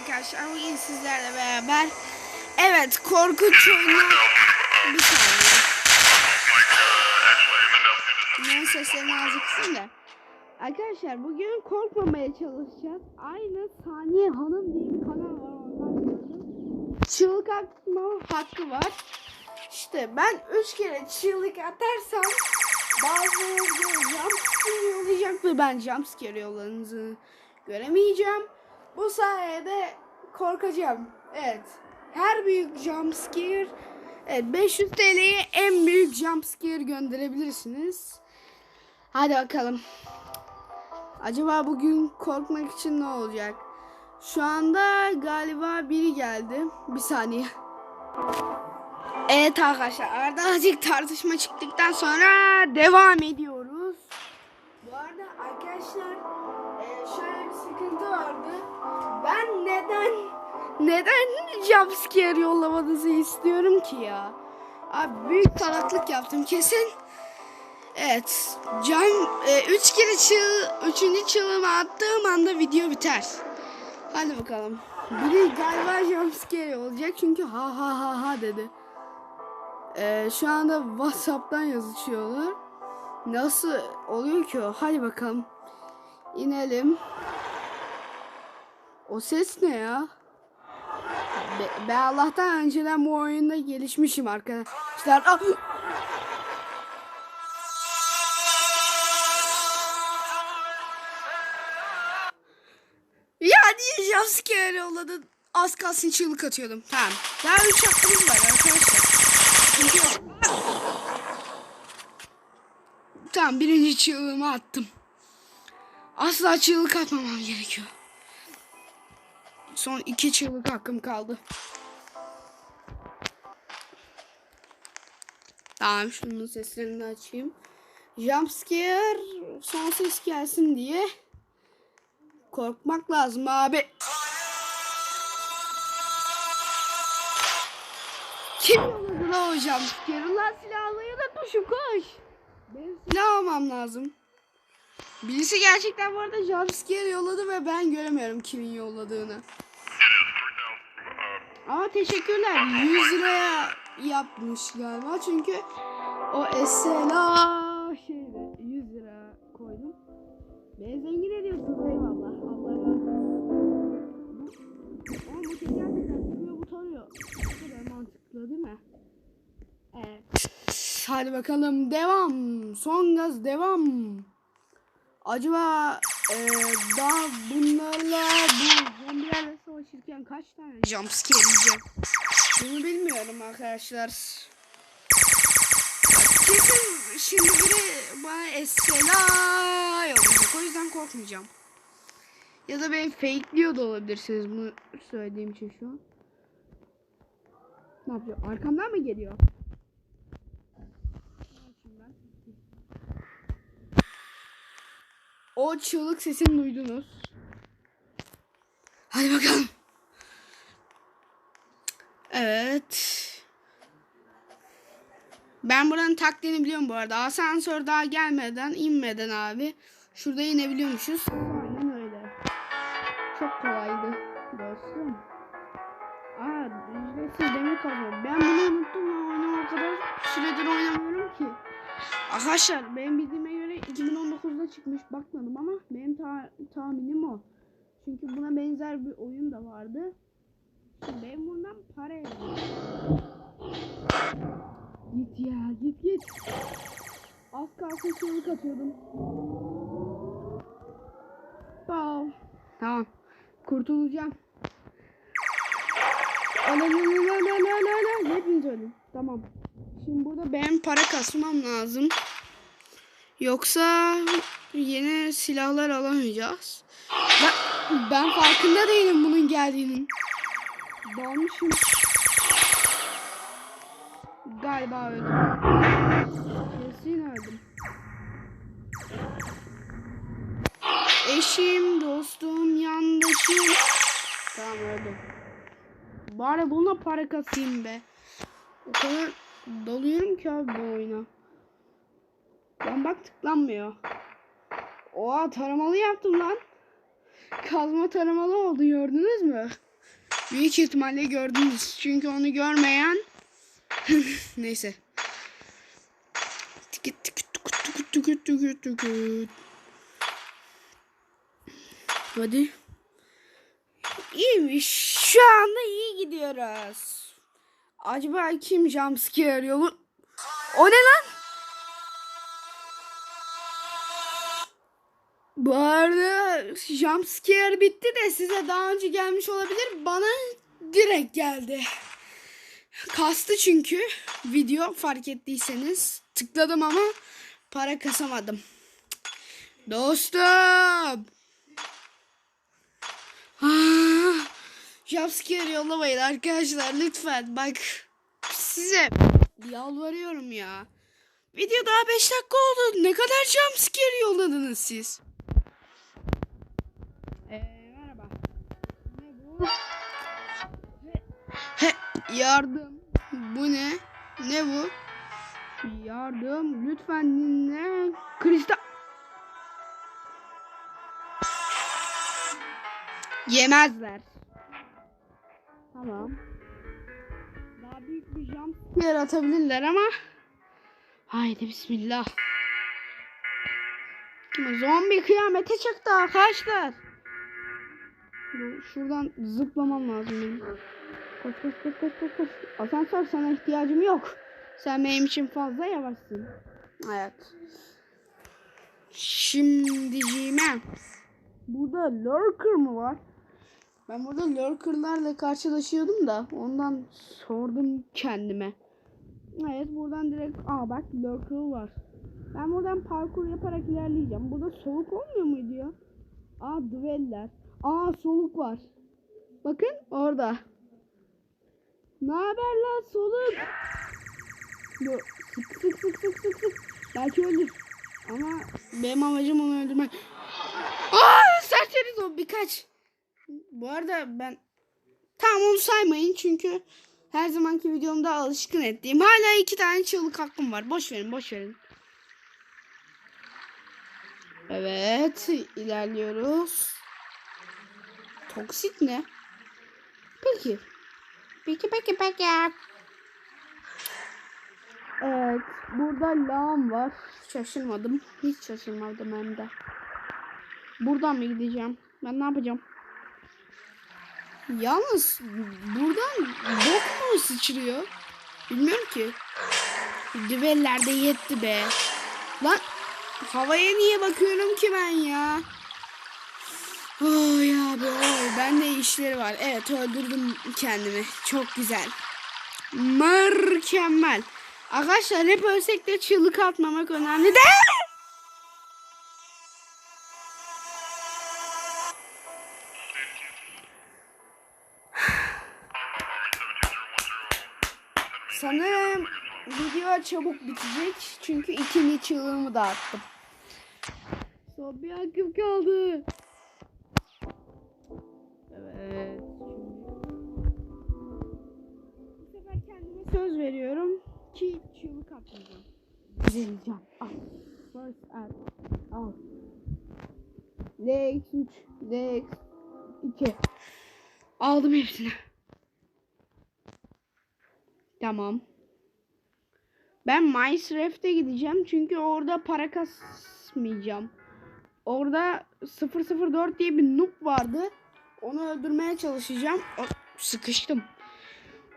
arkadaşlar. Bugün sizlerle beraber evet korkunç oyunlar bir saniye. Bunların seslerini azıcık kısayım da. Arkadaşlar bugün korkmamaya çalışacağız. Aynı Saniye Hanım diye bir kanal var ondan gördüm. Çığlık atma hakkı var. İşte ben üç kere çığlık atarsam bazıları jumpscare yollayacak ve ben jumpscare yollarınızı göremeyeceğim. Bu sayede korkacağım. Evet. Her büyük jumpscare evet, 500 TL'ye en büyük jumpscare gönderebilirsiniz. Hadi bakalım. Acaba bugün korkmak için ne olacak? Şu anda galiba biri geldi. Bir saniye. Evet arkadaşlar arada azıcık tartışma çıktıktan sonra devam ediyoruz. Bu arada arkadaşlar sıkıntı vardı. Ben neden neden jumpscare yollamanızı istiyorum ki ya? Abi büyük salaklık yaptım kesin. Evet. Cam e, üç kere çığ, üçüncü çığlığımı attığım anda video biter. Hadi bakalım. Biri galiba jumpscare olacak çünkü ha ha ha ha dedi. Ee, şu anda WhatsApp'tan yazışıyorlar. Nasıl oluyor ki o? Hadi bakalım. İnelim. O ses ne ya? Be, ben Allah'tan önceden bu oyunda gelişmişim arkadaşlar. Ah! Ya niye jumpscare yolladın? Az kalsın çığlık atıyordum. Tamam. Daha üç hakkımız var arkadaşlar. Tamam birinci çığlığımı attım. Asla çığlık atmamam gerekiyor. Son iki çığlık hakkım kaldı. Tamam şunun seslerini de açayım. Jumpscare son ses gelsin diye korkmak lazım abi. Kim yolladı lan hocam? Yarılan silahlayı da tuşu koş. Benim silah almam lazım. Birisi gerçekten bu arada jumpscare yolladı ve ben göremiyorum kimin yolladığını. Ama teşekkürler. 100 liraya yapmış galiba çünkü o esela şeyde 100 lira koydum. Beni zengin ediyorsunuz eyvallah. Allah razı olsun. Ama bu şey gerçekten sıkıyor bu tarıyor. Bu kadar mantıklı değil mi? Evet. Hadi bakalım devam. Son gaz devam. Acaba e, daha bunlarla bu zombilerle savaşırken kaç tane jumpscare yiyeceğim? Bunu bilmiyorum arkadaşlar. Kesin şimdi biri bana esela yollayacak. O yüzden korkmayacağım. Ya da beni fakeliyor da olabilirsiniz bunu söylediğim için şu an. Ne yapıyor? Arkamdan mı geliyor? O çığlık sesini duydunuz. Hadi bakalım. Evet. Ben buranın taktiğini biliyorum bu arada. Asansör daha gelmeden, inmeden abi. Şurada inebiliyormuşuz. Aynen öyle. Çok kolaydı dostum. Aa, ücretsiz demir kazanıyor. Ben bunu unuttum ve oyunu o kadar süredir oynamıyorum ki. Arkadaşlar benim bildiğime göre 2019'da çıkmış bakmadım ama benim ta tahminim o. Çünkü buna benzer bir oyun da vardı. Şimdi ben bundan para ediyorum. Git ya git git. Az kalsın çığlık atıyordum. Wow. Tamam. Kurtulacağım. Alalalalalalala. Hepiniz ölün. Tamam. Şimdi burada benim para kasmam lazım. Yoksa yeni silahlar alamayacağız. Ben, ben farkında değilim bunun geldiğinin. Dalmışım. Galiba öldüm. Kesin öldüm. Eşim, dostum, yandaşım. Tamam öldüm. Bari bununla para kasayım be. O kadar dalıyorum ki abi bu oyuna. Lan bak tıklanmıyor. Oha taramalı yaptım lan. Kazma taramalı oldu gördünüz mü? Büyük ihtimalle gördünüz. Çünkü onu görmeyen neyse. Tıkıt tıkıt tıkıt tıkıt tıkıt tıkıt tıkıt. Hadi. İyiymiş. Şu anda iyi gidiyoruz. Acaba kim jumpscare yolu? O ne lan? Bu arada jumpscare bitti de size daha önce gelmiş olabilir. Bana direkt geldi. Kastı çünkü video fark ettiyseniz. Tıkladım ama para kasamadım. Dostum. Ah, jumpscare yollamayın arkadaşlar lütfen. Bak size yalvarıyorum ya. Video daha 5 dakika oldu. Ne kadar jumpscare yolladınız siz? Ee, merhaba. Ne bu? He, yardım. Bu ne? Ne bu? Yardım. Lütfen dinle. Kristal. Yemezler. Tamam. Daha büyük bir jump yer atabilirler ama. Haydi bismillah. Zombi kıyamete çıktı arkadaşlar. Şuradan zıplamam lazım benim. Koş koş koş koş koş koş. Asansör sana ihtiyacım yok. Sen benim için fazla yavaşsın. Evet. Şimdiciğime. Burada lurker mı var? Ben burada lurkerlarla karşılaşıyordum da ondan sordum kendime. Evet buradan direkt aa bak lurker var. Ben buradan parkur yaparak ilerleyeceğim. Burada soluk olmuyor muydu ya? Aa duveller. Aa soluk var. Bakın orada. Ne haber lan soluk? Dur. Sık sık sık sık sık sık. Belki ölür. Ama benim amacım onu öldürmek. Aa serseri zombi kaç. Bu arada ben tamam onu saymayın çünkü her zamanki videomda alışkın ettiğim hala iki tane çığlık hakkım var. Boş verin boş verin. Evet ilerliyoruz. Toksit ne? Peki. Peki peki peki. Evet burada lağım var. Şaşırmadım. Hiç şaşırmadım hem de. Buradan mı gideceğim? Ben ne yapacağım? Yalnız buradan bok mu sıçrıyor? Bilmiyorum ki. Düveller de yetti be. Lan havaya niye bakıyorum ki ben ya? Oy abi oy. Bende işleri var. Evet öldürdüm kendimi. Çok güzel. Mükemmel. Arkadaşlar hep ölsek de çığlık atmamak önemli değil. Sanırım video çabuk bitecek. Çünkü ikinci çığlığımı da attım. Son bir hakkım kaldı. Veriyorum ki çığlık atmayacağım. Vereceğim. Al. First at. Al. DX3. DX2. Aldım hepsini. Tamam. Ben Minecraft'e gideceğim çünkü orada para kasmayacağım. Orada 004 diye bir noob vardı. Onu öldürmeye çalışacağım. O, sıkıştım.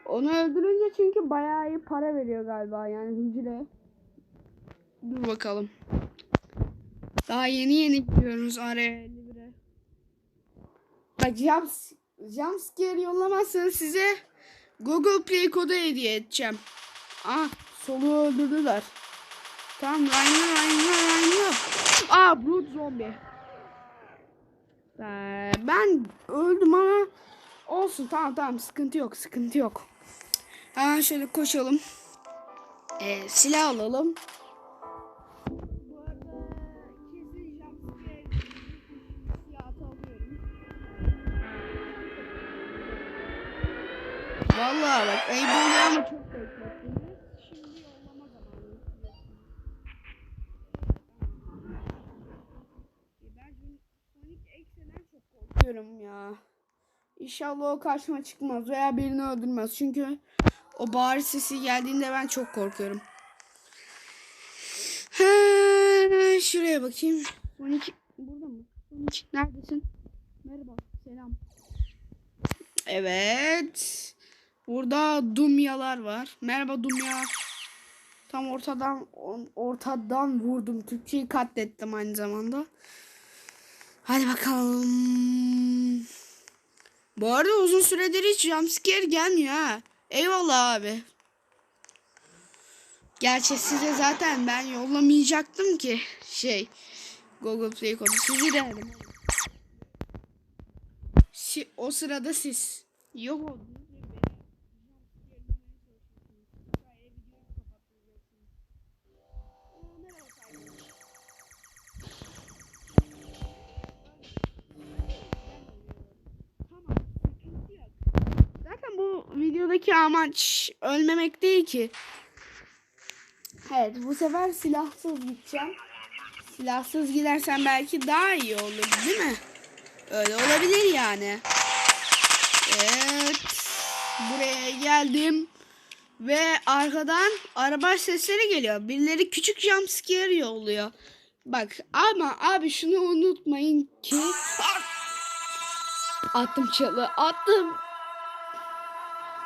Onu öldürünce çünkü bayağı iyi para veriyor galiba yani hücre. Dur bakalım. Daha yeni yeni gidiyoruz araya 51'e. Bak jumps, jumpscare yollamazsanız size Google Play kodu hediye edeceğim. Ah soluğu öldürdüler. Tamam Rhino Rhino Rhino. Aa Blood Zombie. Ee, ben öldüm ama olsun tamam tamam sıkıntı yok sıkıntı yok. Hemen şöyle koşalım. Ee, silah alalım. Vallahi bak ayıp oluyor ama çok beklettiniz. Şimdi yollama zamanı. Ben Sonic X'den çok korkuyorum ya. İnşallah o karşıma çıkmaz veya birini öldürmez. Çünkü o bağırış sesi geldiğinde ben çok korkuyorum. Şuraya bakayım. Sonic burada mı? Sonic neredesin? Merhaba. Selam. Evet. Burada dumyalar var. Merhaba dumya. Tam ortadan ortadan vurdum. Türkçeyi katlettim aynı zamanda. Hadi bakalım. Bu arada uzun süredir hiç jumpscare gelmiyor ha. Eyvallah abi. Gerçi size zaten ben yollamayacaktım ki şey Google Play kodu sizi denedim. Si- o sırada siz yok oldunuz. Videodaki amaç ölmemek değil ki. Evet bu sefer silahsız gideceğim. Silahsız gidersen belki daha iyi olur değil mi? Öyle olabilir yani. Evet. Buraya geldim. Ve arkadan araba sesleri geliyor. Birileri küçük jumpscare yolluyor. Bak ama abi şunu unutmayın ki attım çalı attım